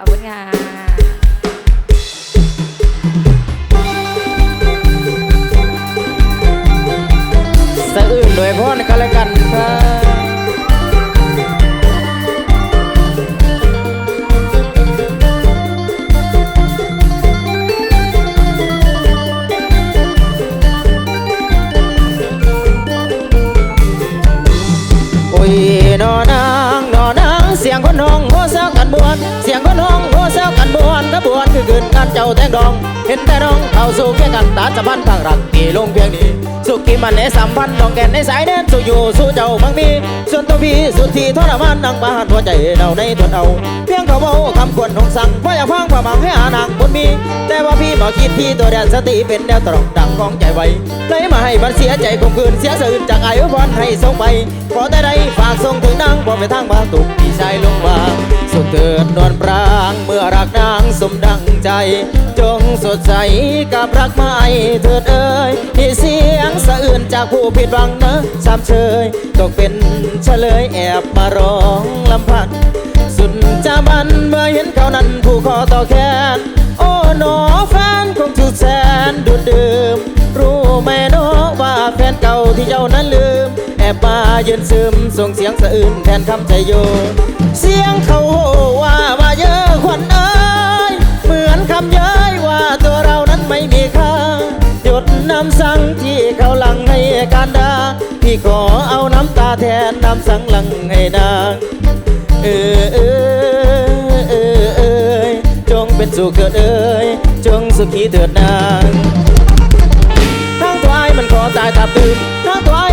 ขอบคุณค่ะสะอื่นโดยพรกันและกันครับ ยงคนน้องโหเศร้ากันบวชเสียงคนน้อง วนกระบวนคือคืนการเจ้าแตงดอง เห็นแต่น้องเข้าสู่เคียงกันตาจะพันทางรักตีลงเพียงนี้ สุขีมันในสัมพันธ์น้องแก่นในสายเดินสู่อยู่สู่เจ้าบางมี ส่วนตัวพี่สุดที่ทรมานนั่งบาดหัวใจเราในทนเอา เพียงเขาเมาคำควรของสั่งว่าอยากฟังความหวังให้หานางบนมี แต่ว่าพี่บอคิดพี่ตัวแดนสติเป็นแนวตรองดังของใจไว้เลยมาให้มันเสียใจคมคืนเสียสื่นจากไอ้พรให้ส่งไปขอแต่ใดฝากส่งถึงนางบอกไปทางบางตุกพี่ชายลงมาสุดเถิดนวลปรา งเมื่อรักนางสมดังใจ จงสดใสกับรักไม่เถิดเอ่ยที่เสียงสะอื่นจากผู้ผิดหวังนะสามเชยตกเป็นเฉลยแอบมาร้องลำพันสุดจะบันเมื่อเห็นเขานั้นผู้คอต่อแขนโอ้หนอแฟนคงถูกแสนดูดดื่มรู้ไหมหนอว่าแฟนเก่าที่เจ้านั้นลืม แอบมายืนซึมส่งเสียงสะอื่นแทนคำใจโย เสียงเขาโห่ว่า การดาพี่ขอเอาน้ำตาแทนน้ำสังหลังให้นางเออเออเออเออจงเป็นสุขเถิดเอ้ยจงสุขีเถิดนางทางทวไอ้ายมันขอตายตาตื่น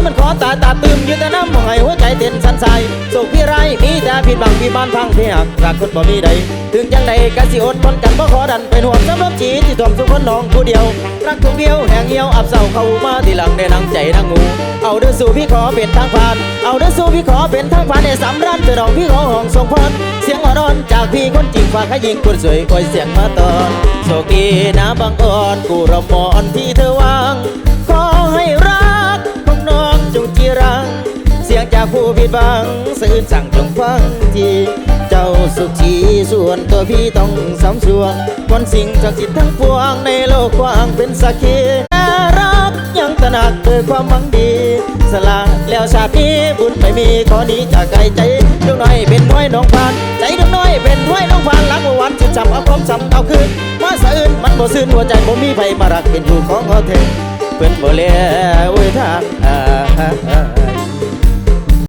มันขอตาตาตื่นยืนแต่น้ำมองให้หัวใจเต้นสั่นใสสุขพี่ไรมีแต่ผิดบังพี่บ้านพังพี่หักรักคนบ่มีใด ถึงจังใดก็สิอดทนกันบ่ขอดันเป็นห่วงสำหรับจีที่ท่วมสุขคนน้องผู้เดียว รักทุกเดียวแห่งเหี่ยวอับเศร้าเข้ามาทีหลังได้นังใจนังงู เอาเด้อสู่พี่ขอเป็นทางผ่าน เอาเด้อสู่พี่ขอเป็นทางผ่านในสามร้านเธอดองพี่ขอห้องส่งพรเสียงอ่อนจากพี่คนจริงฝากให้ยิงคนสวยคอยเสียงมาตอนโชคดีนะบางอ่อนกูรำมอนที่เธอวางากผู้ผิดหวังสื่อสั่งจงฟังทีเจ้าสุขชีส่วนตัวพี่ต้องสำสวนคนสิ่งศักดิ์สิทธิ์ทั้งปวงในโลกกว้างเป็นสักขีรักยังตระหนักเกิดความหวังดี สละแล้วชาตินี้บุญไม่มีขอนี้จากไกลใจดวงน้อยเป็นน้อยน้องพาน ใจดวงน้อยเป็นน้อยน้องพานรักวันจะจำเอาความจำเอาคืนมาสะอื่นมันบ่ซื่นหัวใจบ่มีไผมารักเป็นผู้ของเขาเธอเพิ่นบ่แลอวยทางอ่า